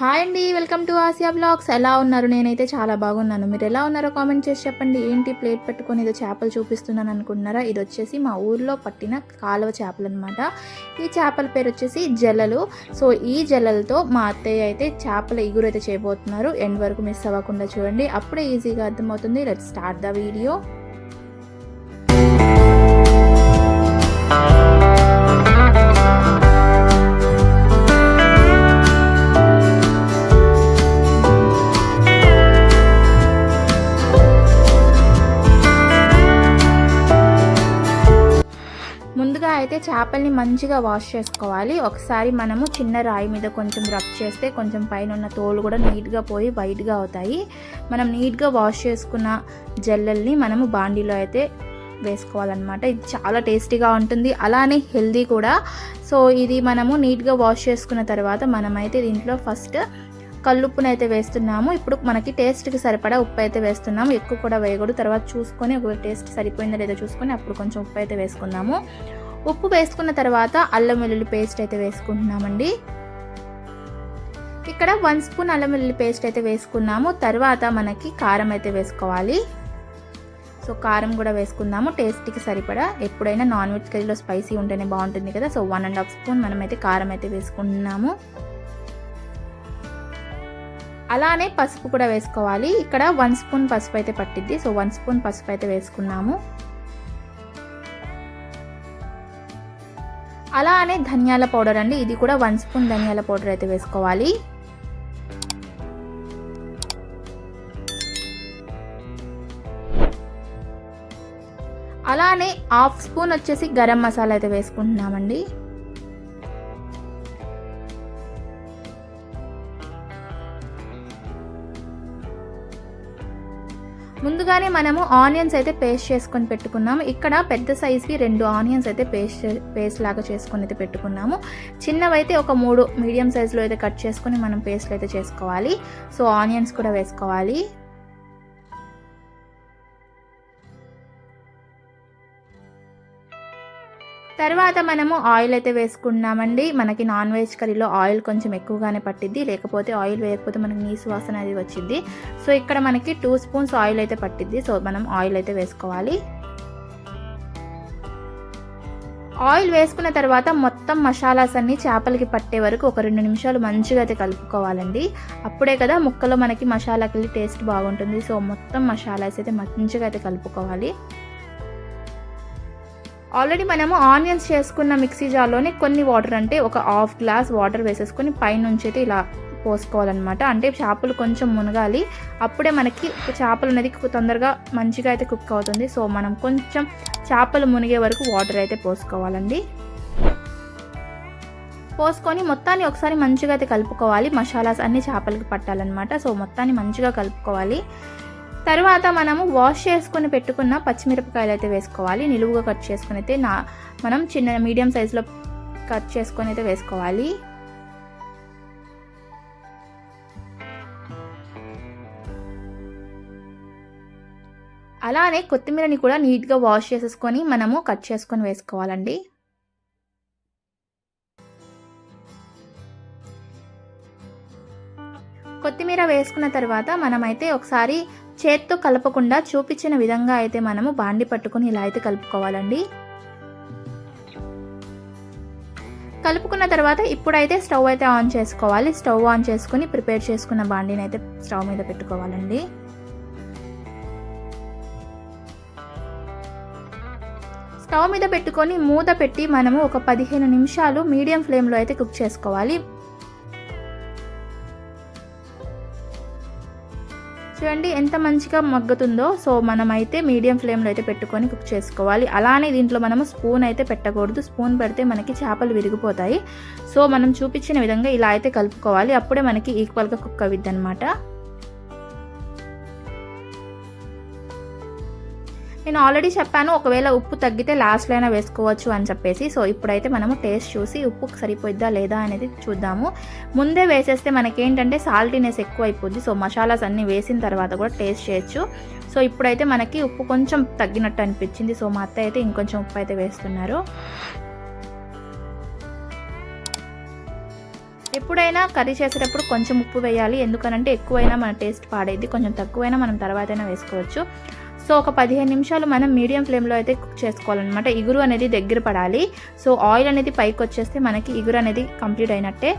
Hi అండి welcome to Asia blogs. ఎలా ఉన్నారు? నేనైతే చాలా బాగున్నాను. మీరు ఎలా ఉన్నారో కామెంట్ చేసి చెప్పండి. ఏంటి ప్లేట్ పెట్టుకొని ఏదో చేపలు చూపిస్తున్నాను అనుకుంటున్నారా? ఇది వచ్చేసి మా ఊర్లో పట్టిన కాలువ చేపలు అనమాట ఈ చేపల పేరు వచ్చేసి జల్లలు. సో ఈ జల్లలతో మా అత్తయ్య అయితే చేపల ఎగురైతే అయితే చేయబోతున్నారు. ఎండ్ వరకు మిస్ అవ్వకుండా చూడండి. అప్పుడే ఈజీగా అర్థమవుతుంది. Let start the video. ముందుగా అయితే చేపల్ని మంచిగా వాష్ చేసుకోవాలి. ఒకసారి మనము చిన్న రాయి మీద కొంచెం రబ్ చేస్తే కొంచెం పైన ఉన్న తోలు కూడా నీట్గా పోయి వైట్గా అవుతాయి. మనం నీట్గా వాష్ చేసుకున్న జల్లల్ని మనము బాండీలో అయితే వేసుకోవాలన్నమాట. ఇది చాలా టేస్టీగా ఉంటుంది. అలానే హెల్దీ కూడా. సో ఇది మనము నీట్గా వాష్ చేసుకున్న తర్వాత మనమైతే దీంట్లో ఫస్ట్ కల్లుప్పును అయితే వేస్తున్నాము. ఇప్పుడు మనకి టేస్ట్కి సరిపడా ఉప్పు అయితే వేస్తున్నాము. ఎక్కువ కూడా వేయకూడదు. తర్వాత చూసుకొని ఒక టేస్ట్ సరిపోయిందో లేదో చూసుకొని అప్పుడు కొంచెం ఉప్పు అయితే వేసుకున్నాము ఉప్పు వేసుకున్న తర్వాత అల్లం వెల్లుల్లి పేస్ట్ అయితే వేసుకుంటున్నామండి. ఇక్కడ వన్ స్పూన్ అల్లం వెల్లుల్లి పేస్ట్ అయితే వేసుకున్నాము. తర్వాత మనకి కారం అయితే వేసుకోవాలి. సో కారం కూడా వేసుకుందాము. టేస్ట్కి సరిపడా. ఎప్పుడైనా నాన్ వెజ్ కర్రీలో స్పైసీ ఉంటేనే బాగుంటుంది కదా. So one and half spoon మనమైతే కారం అయితే వేసుకుంటున్నాము. అలానే పసుపు కూడా వేసుకోవాలి. ఇక్కడ వన్ స్పూన్ పసుపు అయితే పట్టిద్ది. సో వన్ స్పూన్ పసుపు అయితే వేసుకున్నాము. అలానే ధనియాల పౌడర్ అండి. ఇది కూడా వన్ స్పూన్ ధనియాల పౌడర్ అయితే వేసుకోవాలి. అలానే హాఫ్ స్పూన్ వచ్చేసి గరం మసాలా అయితే వేసుకుంటున్నామండి. ముందుగానే మనము ఆనియన్స్ అయితే పేస్ట్ చేసుకొని పెట్టుకున్నాము. ఇక్కడ పెద్ద సైజ్కి రెండు ఆనియన్స్ అయితే పేస్ట్ పేస్ట్ లాగా చేసుకొని అయితే పెట్టుకున్నాము. చిన్నవైతే ఒక మూడు మీడియం సైజులో అయితే కట్ చేసుకొని మనం పేస్ట్ అయితే చేసుకోవాలి. సో ఆనియన్స్ కూడా వేసుకోవాలి. తర్వాత మనము ఆయిల్ అయితే వేసుకున్నామండి. మనకి నాన్ వెజ్ కర్రీలో ఆయిల్ కొంచెం ఎక్కువగానే పట్టిద్ది. లేకపోతే ఆయిల్ వేయకపోతే మనకి నీసు వాసన అది వచ్చింది సో ఇక్కడ మనకి టూ స్పూన్స్ ఆయిల్ అయితే పట్టిద్ది. సో మనం ఆయిల్ అయితే వేసుకోవాలి. ఆయిల్ వేసుకున్న తర్వాత మొత్తం మసాలాస్ అన్ని చేపలకి పట్టే వరకు ఒక రెండు నిమిషాలు మంచిగా అయితే కలుపుకోవాలండి. అప్పుడే కదా ముక్కలో మనకి మసాలాకి టేస్ట్ బాగుంటుంది. సో మొత్తం మసాలాస్ అయితే మంచిగా అయితే కలుపుకోవాలి. ఆల్రెడీ మనము ఆనియన్స్ చేసుకున్న మిక్సీ జార్లోనే కొన్ని వాటర్ అంటే ఒక హాఫ్ గ్లాస్ వాటర్ వేసేసుకొని పైనుంచి అయితే ఇలా పోసుకోవాలన్నమాట. అంటే చేపలు కొంచెం మునగాలి. అప్పుడే మనకి చేపలు అనేది తొందరగా మంచిగా అయితే కుక్ అవుతుంది. సో మనం కొంచెం చేపలు మునిగే వరకు వాటర్ అయితే పోసుకోవాలండి. పోసుకొని మొత్తాన్ని ఒకసారి మంచిగా అయితే కలుపుకోవాలి. మసాలాస్ అన్ని చేపలకి పట్టాలన్నమాట. సో మొత్తాన్ని మంచిగా కలుపుకోవాలి. తర్వాత మనము వాష్ చేసుకొని పెట్టుకున్న పచ్చిమిరపకాయలు అయితే వేసుకోవాలి. నిలువుగా కట్ చేసుకుని అయితే నా మనం చిన్న మీడియం సైజులో కట్ చేసుకొని అయితే వేసుకోవాలి. అలానే కొత్తిమీరని కూడా నీట్గా వాష్ చేసేసుకొని మనము కట్ చేసుకొని వేసుకోవాలండి. కొత్తిమీర వేసుకున్న తర్వాత మనమైతే ఒకసారి చేత్తో కలపకుండా చూపించిన విధంగా అయితే మనము బాండి పట్టుకొని ఇలా అయితే కలుపుకోవాలండి. కలుపుకున్న తర్వాత ఇప్పుడైతే స్టవ్ అయితే ఆన్ చేసుకోవాలి. స్టవ్ ఆన్ చేసుకుని ప్రిపేర్ చేసుకున్న బాండీని అయితే స్టవ్ మీద పెట్టుకోవాలండి. స్టవ్ మీద పెట్టుకొని మూత పెట్టి మనము ఒక పదిహేను నిమిషాలు మీడియం ఫ్లేమ్లో అయితే కుక్ చేసుకోవాలి. చూడండి ఎంత మంచిగా మగ్గుతుందో. సో మనమైతే మీడియం ఫ్లేమ్లో అయితే పెట్టుకొని కుక్ చేసుకోవాలి. అలానే దీంట్లో మనము స్పూన్ అయితే పెట్టకూడదు. స్పూన్ పెడితే మనకి చేపలు విరిగిపోతాయి. సో మనం చూపించిన విధంగా ఇలా అయితే కలుపుకోవాలి. అప్పుడే మనకి ఈక్వల్గా కుక్ అవిద్ది అనమాట నేను ఆల్రెడీ చెప్పాను ఒకవేళ ఉప్పు తగ్గితే లాస్ట్లో అయినా వేసుకోవచ్చు అని చెప్పేసి. సో ఇప్పుడైతే మనము టేస్ట్ చూసి ఉప్పు సరిపోయిద్దా లేదా అనేది చూద్దాము. ముందే వేసేస్తే మనకేంటంటే సాల్టీనెస్ ఎక్కువ అయిపోద్ది సో మసాలాస్ అన్నీ వేసిన తర్వాత కూడా టేస్ట్ చేయొచ్చు. సో ఇప్పుడైతే మనకి ఉప్పు కొంచెం తగ్గినట్టు అనిపించింది. సో మా అత్త అయితే ఇంకొంచెం ఉప్పు అయితే వేస్తున్నారు. ఎప్పుడైనా కర్రీ చేసేటప్పుడు కొంచెం ఉప్పు వేయాలి. ఎందుకనంటే ఎక్కువైనా మన టేస్ట్ పాడేది కొంచెం తక్కువైనా మనం తర్వాత అయినా వేసుకోవచ్చు. సో ఒక పదిహేను నిమిషాలు మనం మీడియం ఫ్లేమ్లో అయితే కుక్ చేసుకోవాలన్నమాట. ఇగురు అనేది దగ్గర పడాలి. సో ఆయిల్ అనేది పైకి వచ్చేస్తే మనకి ఇగురు అనేది కంప్లీట్ అయినట్టే.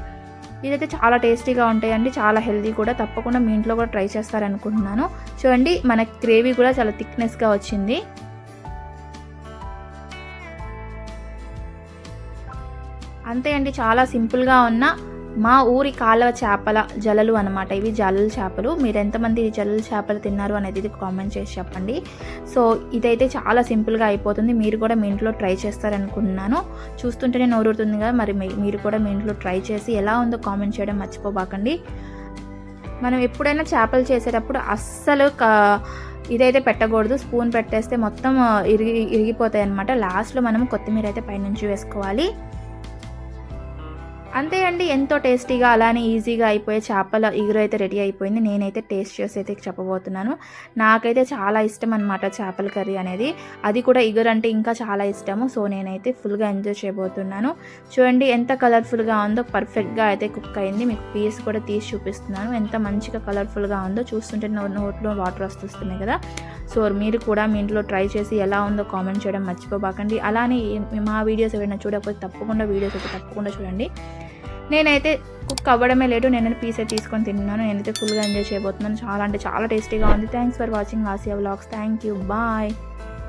ఇదైతే చాలా టేస్టీగా ఉంటాయండి. చాలా హెల్దీ కూడా. తప్పకుండా మీ ఇంట్లో కూడా ట్రై చేస్తారనుకుంటున్నాను. చూడండి మన గ్రేవీ కూడా చాలా థిక్నెస్గా వచ్చింది. అంతే అండి. చాలా సింపుల్గా ఉన్న మా ఊరి కాలువ చేపల జలలు అనమాట ఇవి జలల చేపలు. మీరు ఎంతమంది జలల చేపలు తిన్నారు అనేది ఇది కామెంట్ చేసి చెప్పండి. సో ఇదైతే చాలా సింపుల్గా అయిపోతుంది. మీరు కూడా మీ ఇంట్లో ట్రై చేస్తారనుకుంటున్నాను. చూస్తుంటేనే నోరుతుంది కదా మరి మీరు కూడా మీ ఇంట్లో ట్రై చేసి ఎలా ఉందో కామెంట్ చేయడం మర్చిపోబాకండి. మనం ఎప్పుడైనా చేపలు చేసేటప్పుడు అస్సలు ఇదైతే పెట్టకూడదు. స్పూన్ పెట్టేస్తే మొత్తం ఇరిగి ఇరిగిపోతాయి అనమాట లాస్ట్లో మనం కొత్తిమీర అయితే పైనుంచి వేసుకోవాలి. అంతే అండి ఎంతో టేస్టీగా అలానే ఈజీగా అయిపోయే చేపల ఇగురు అయితే రెడీ అయిపోయింది. నేనైతే టేస్ట్ చేసి అయితే చెప్పబోతున్నాను. నాకైతే చాలా ఇష్టం అనమాట చేపల కర్రీ అనేది. అది కూడా ఇగురు అంటే ఇంకా చాలా ఇష్టము. సో నేనైతే ఫుల్గా ఎంజాయ్ చేయబోతున్నాను. చూడండి ఎంత కలర్ఫుల్గా ఉందో పర్ఫెక్ట్గా అయితే కుక్ అయింది. మీకు పీస్ కూడా తీసి చూపిస్తున్నాను. ఎంత మంచిగా కలర్ఫుల్గా ఉందో చూస్తుంటే నోట్లో వాటర్ వస్తున్నాయి కదా. సో మీరు కూడా మీ ఇంట్లో ట్రై చేసి ఎలా ఉందో కామెంట్ చేయడం మర్చిపోబాకండి. అలానే మా వీడియోస్ ఏమైనా చూడకపోతే తప్పకుండా వీడియోస్ అయితే తప్పకుండా చూడండి. నేనైతే కుక్ అవ్వడమే లేదు నేను పీసే తీసుకొని తిన్నాను. నేనైతే ఫుల్గా ఎంజాయ్ చేయబోతున్నాను. చాలా అంటే చాలా టేస్టీగా ఉంది. Thanks for watching Asia vlogs thank you bye